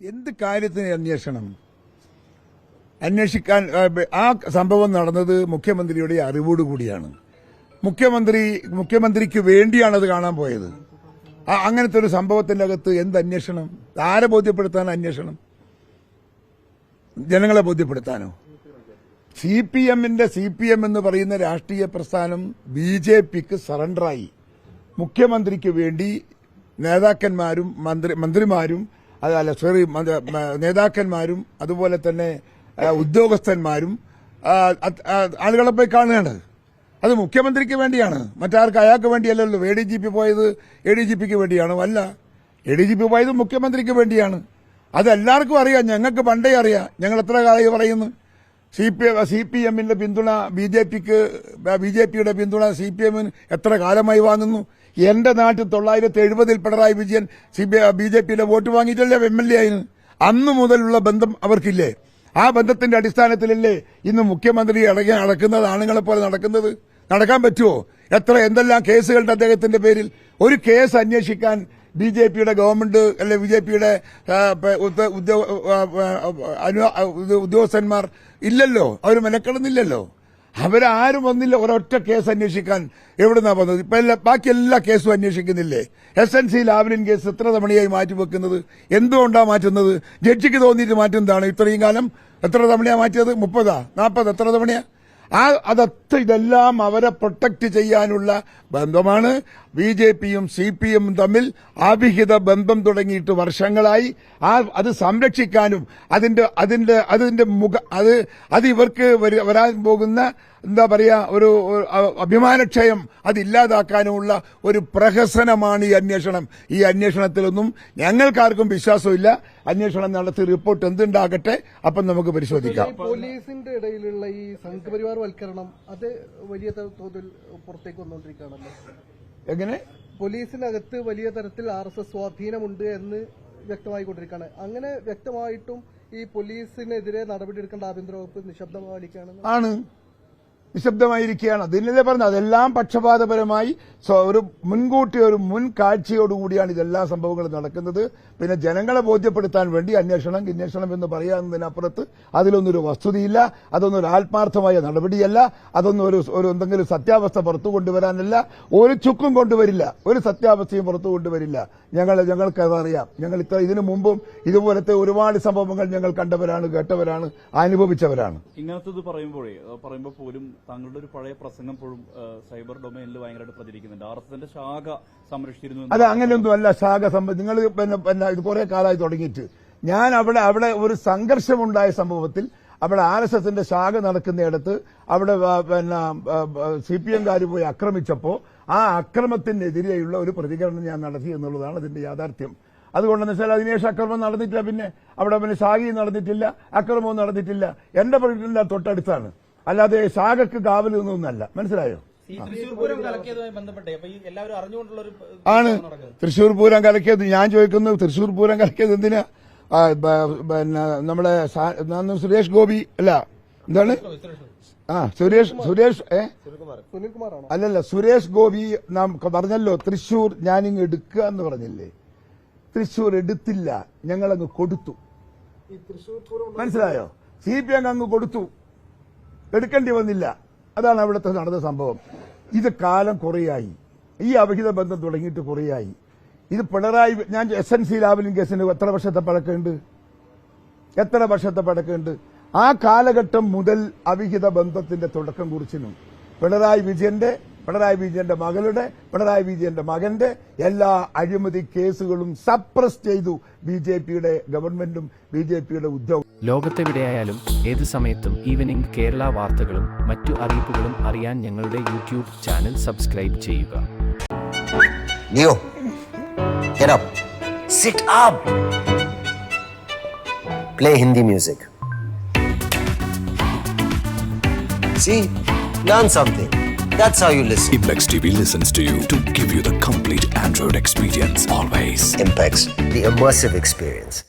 എന്ത് കാര്യത്തിന് അന്വേഷണം? അന്വേഷിക്കാൻ ആ, സംഭവം നടന്നത് മുഖ്യമന്ത്രിയുടെ അറിവോടുകൂടിയാണ് മുഖ്യമന്ത്രി മുഖ്യമന്ത്രിക്ക് വേണ്ടിയാണ് അത് കാണാൻ പോയത്. അങ്ങനത്തെ ഒരു സംഭവത്തിന്റെ അകത്ത് എന്ത് അന്വേഷണം? ആരെ ബോധ്യപ്പെടുത്താൻ അന്വേഷണം? ജനങ്ങളെ ബോധ്യപ്പെടുത്താനോ? സി പി എമ്മിന്റെ സി പി എം എന്ന് പറയുന്ന രാഷ്ട്രീയ പ്രസ്ഥാനം ബി ജെ പിക്ക് സറണ്ടറായി. മുഖ്യമന്ത്രിക്ക് വേണ്ടി നേതാക്കന്മാരും മന്ത്രി മന്ത്രിമാരും അതല്ല സോറി നേതാക്കന്മാരും അതുപോലെ തന്നെ ഉദ്യോഗസ്ഥന്മാരും അത്- ആളുകളെ പോയി കാണുകയാണ്. അത് മുഖ്യമന്ത്രിക്ക് വേണ്ടിയാണ്. മറ്റാർക്ക് അയാൾക്ക് വേണ്ടിയല്ലല്ലോ. എ ഡി ജി പി പോയത് എ ഡി ജി പിക്ക് വേണ്ടിയാണോ. അല്ല എ ഡി ജി പി പോയത് മുഖ്യമന്ത്രിക്ക് വേണ്ടിയാണ്. അത് എല്ലാവർക്കും അറിയാം. ഞങ്ങൾക്ക് പണ്ടേ അറിയാം. ഞങ്ങൾ എത്ര കാലമായി പറയുന്നു? സി പി സി പി എമ്മിന്റെ പിന്തുണ ബി ജെ പിക്ക് ബി ജെ പിയുടെ പിന്തുണ സി പി എമ്മിന് എത്ര കാലമായി വാങ്ങുന്നു? എന്റെ നാട്ടിൽ തൊള്ളായിരത്തി എഴുപതിൽ Pinarayi Vijayan C B J പിയിലെ വോട്ട് വാങ്ങിയിട്ടല്ലേ എം എൽ എ ആയിരുന്നു? അന്നു മുതലുള്ള ബന്ധം അവർക്കില്ലേ? ആ ബന്ധത്തിന്റെ അടിസ്ഥാനത്തിലല്ലേ ഇന്ന് മുഖ്യമന്ത്രി അടങ്ങി നടക്കുന്നത് ആണുങ്ങളെ പോലെ നടക്കുന്നത്? നടക്കാൻ പറ്റുമോ എത്ര എന്തെല്ലാം കേസുകളുടെ അദ്ദേഹത്തിന്റെ പേരിൽ? ഒരു കേസ് അന്വേഷിക്കാൻ ബി ജെ പിയുടെ ഗവൺമെന്റ് അല്ലെ ബി ജെ പിയുടെ ഉദ്യോഗസ്ഥന്മാർ ഇല്ലല്ലോ? അവർ മെനക്കെടുന്നില്ലല്ലോ? അവരാരും വന്നില്ല ഒരൊറ്റ കേസ് അന്വേഷിക്കാൻ എവിടുന്നാ വന്നത്? ഇപ്പൊ എല്ലാ ബാക്കി എല്ലാ കേസും അന്വേഷിക്കുന്നില്ലേ? S N C Lavalin case എത്ര തവണയായി മാറ്റിവെക്കുന്നത് എന്തുകൊണ്ടാ മാറ്റുന്നത്? ജഡ്ജിക്ക് തോന്നിയിട്ട് മാറ്റുന്നതാണ് ഇത്രയും കാലം എത്ര തവണയാ മാറ്റിയത്? മുപ്പതാ? നാൽപ്പത് എത്ര തവണയാ? ആ അതത്ര ഇതെല്ലാം അവരെ പ്രൊട്ടക്ട് ചെയ്യാനുള്ള ബന്ധമാണ്. ബി ജെ പിയും സി പി എമ്മും തമ്മിൽ അവിഹിത ബന്ധം തുടങ്ങിയിട്ട് വർഷങ്ങളായി. ആ അത് സംരക്ഷിക്കാനും അതിന്റെ അതിന്റെ അതിന്റെ മുഖ അത് അത് ഇവർക്ക് വരാൻ പോകുന്ന എന്താ പറയാ ഒരു അഭിമാനക്ഷയം അതില്ലാതാക്കാനുമുള്ള ഒരു പ്രഹസനമാണ് ഈ അന്വേഷണം. ഈ അന്വേഷണത്തിലൊന്നും ഞങ്ങൾക്കാർക്കും വിശ്വാസമില്ല. അന്വേഷണം നടത്തി റിപ്പോർട്ട് എന്തുണ്ടാകട്ടെ അപ്പം നമുക്ക് പരിശോധിക്കാം. പോലീസിന്റെ ഇടയിലുള്ള ഈ സംഘപരിവാർ വൽക്കരണം അത് വലിയ തോതിൽ പുറത്തേക്ക് വന്നുകൊണ്ടിരിക്കുകയാണല്ലോ എങ്ങനെ? പോലീസിനകത്ത് വലിയ തരത്തിൽ ആർ എസ് എസ് സ്വാധീനമുണ്ട് എന്ന് വ്യക്തമായിക്കൊണ്ടിരിക്കുകയാണ് അങ്ങനെ വ്യക്തമായിട്ടും ഈ പോലീസിനെതിരെ നടപടിയെടുക്കേണ്ട ആഭ്യന്തര വകുപ്പ് നിശബ്ദമായിരിക്കുകയാണ് ആണ്. നിശബ്ദമായിരിക്കുകയാണ്. അതിനല്ലേ പറഞ്ഞത് അതെല്ലാം പക്ഷപാതപരമായി ഒരു മുൻകൂട്ടി ഒരു മുൻ കാഴ്ചയോടുകൂടിയാണ് ഇതെല്ലാ സംഭവങ്ങളും നടക്കുന്നത്. പിന്നെ ജനങ്ങളെ ബോധ്യപ്പെടുത്താൻ വേണ്ടി അന്വേഷണം അന്വേഷണം എന്ന് പറയാവുന്നതിനപ്പുറത്ത് അതിലൊന്നൊരു വസ്തുതയില്ല അതൊന്നും ഒരു ആത്മാർത്ഥമായ നടപടിയല്ല അതൊന്നും ഒരു ഒരു എന്തെങ്കിലും സത്യാവസ്ഥ പുറത്തു കൊണ്ടുവരാനല്ല ഒരു ചുക്കും കൊണ്ടുവരില്ല ഒരു സത്യാവസ്ഥയും പുറത്തു കൊണ്ടുവരില്ല. ഞങ്ങൾ ഞങ്ങൾക്ക് അതറിയാം ഞങ്ങൾ ഇത്ര ഇതിനു മുമ്പും ഇതുപോലത്തെ ഒരുപാട് സംഭവങ്ങൾ ഞങ്ങൾ കണ്ടവരാണ് കേട്ടവരാണ് അനുഭവിച്ചവരാണ്. ഇങ്ങനത്തത് പറയുമ്പോഴേ പറയുമ്പോൾ പോലും താങ്കളുടെ ഒരു പഴയ പ്രസംഗം പോലും സൈബർ ഡൊമൈനിൽ ഭയങ്കരമായിട്ട് പ്രചരിക്കുന്നുണ്ട്. ആർ എസ് ശാഖ സംരക്ഷിച്ചിരുന്നു അത് അങ്ങനെയൊന്നും അല്ല. ശാഖ സംബന്ധിച്ച് നിങ്ങൾ പിന്നെ ഇത് കുറെ കാലമായി തുടങ്ങിയിട്ട്. ഞാൻ അവിടെ അവിടെ ഒരു സംഘർഷമുണ്ടായ സംഭവത്തിൽ അവിടെ ആർ എസ് എസിന്റെ ശാഖ നടക്കുന്നിടത്ത് അവിടെ പിന്നെ സി പി എംകാർ പോയി ആക്രമിച്ചപ്പോൾ ആ അക്രമത്തിനെതിരെയുള്ള ഒരു പ്രതികരണം ഞാൻ നടത്തി എന്നുള്ളതാണ് അതിന്റെ യാഥാർത്ഥ്യം. അതുകൊണ്ടെന്ന് വെച്ചാൽ അതിനുശേഷം അക്രമം നടന്നിട്ടില്ല. പിന്നെ അവിടെ പിന്നെ ശാഖയും നടന്നിട്ടില്ല അക്രമവും നടന്നിട്ടില്ല. എന്റെ പ്രതികരണം തൊട്ടടുത്താണ്. അല്ലാതെ ശാഖക്ക് കാവൽ നിന്നൊന്നല്ല മനസ്സിലായോ? ഈ തൃശ്ശൂർ പൂരം കലക്കിയതുമായി ബന്ധപ്പെട്ടേ. എല്ലാവരും അറിഞ്ഞുകൊണ്ടുള്ള ഒരു ആണ്. തൃശൂർ പൂരം കലക്കിയത് ഞാൻ ചോദിക്കുന്നു തൃശൂർ പൂരം കലക്കിയത് എന്തിനാ? പിന്നെ നമ്മുടെ സുരേഷ് ഗോപി അല്ല എന്താണ്? ആ സുരേഷ് സുരേഷ് ഏ? അല്ലല്ല സുരേഷ് ഗോപി നാം പറഞ്ഞല്ലോ തൃശൂർ ഞാനിങ് എടുക്കുക എന്ന് പറഞ്ഞില്ലേ? തൃശൂർ എടുത്തില്ല ഞങ്ങളങ്ങ് കൊടുത്തു. മനസ്സിലായോ? സി പി എം അങ്ങ് കൊടുത്തു. എടുക്കേണ്ടി വന്നില്ല. അതാണ് അവിടുത്തെ നടന്ന സംഭവം. ഇത് കാലം കുറയായി. ഈ അവിഹിത ബന്ധം തുടങ്ങിയിട്ട് കുറയായി. ഇത് പിണറായി ഞാൻ എസ് എൻ സി ലാവലിംഗ് കേസിന് എത്ര വർഷത്തെ പഴക്കമുണ്ട്? എത്ര വർഷത്തെ പഴക്കമുണ്ട്? ആ കാലഘട്ടം മുതൽ അവിഹിത ബന്ധത്തിന്റെ തുടക്കം കുറിച്ചിനും പിണറായി വിജയന്റെ പിണറായി വിജയന്റെ മകളുടെ പിണറായി വിജയന്റെ മകന്റെ എല്ലാ അഴിമതി കേസുകളും സപ്രസ് ചെയ്തു ബി ജെ പിയുടെ ഗവൺമെന്റും ബി ജെ പിയുടെ ഉദ്യോഗ ലോകത്തെവിടെയായാലും ഏത് സമയത്തും ഈവനിംഗ് കേരള വാർത്തകളും മറ്റു അറിയിപ്പുകളും അറിയാൻ ഞങ്ങളുടെ യൂട്യൂബ് ചാനൽ സബ്സ്ക്രൈബ് ചെയ്യുക Leo, get up. Sit up. Play Hindi music. See, learn something. That's how you listen. Impex TV listens to you to give you the complete Android experience always. Impex, the immersive experience.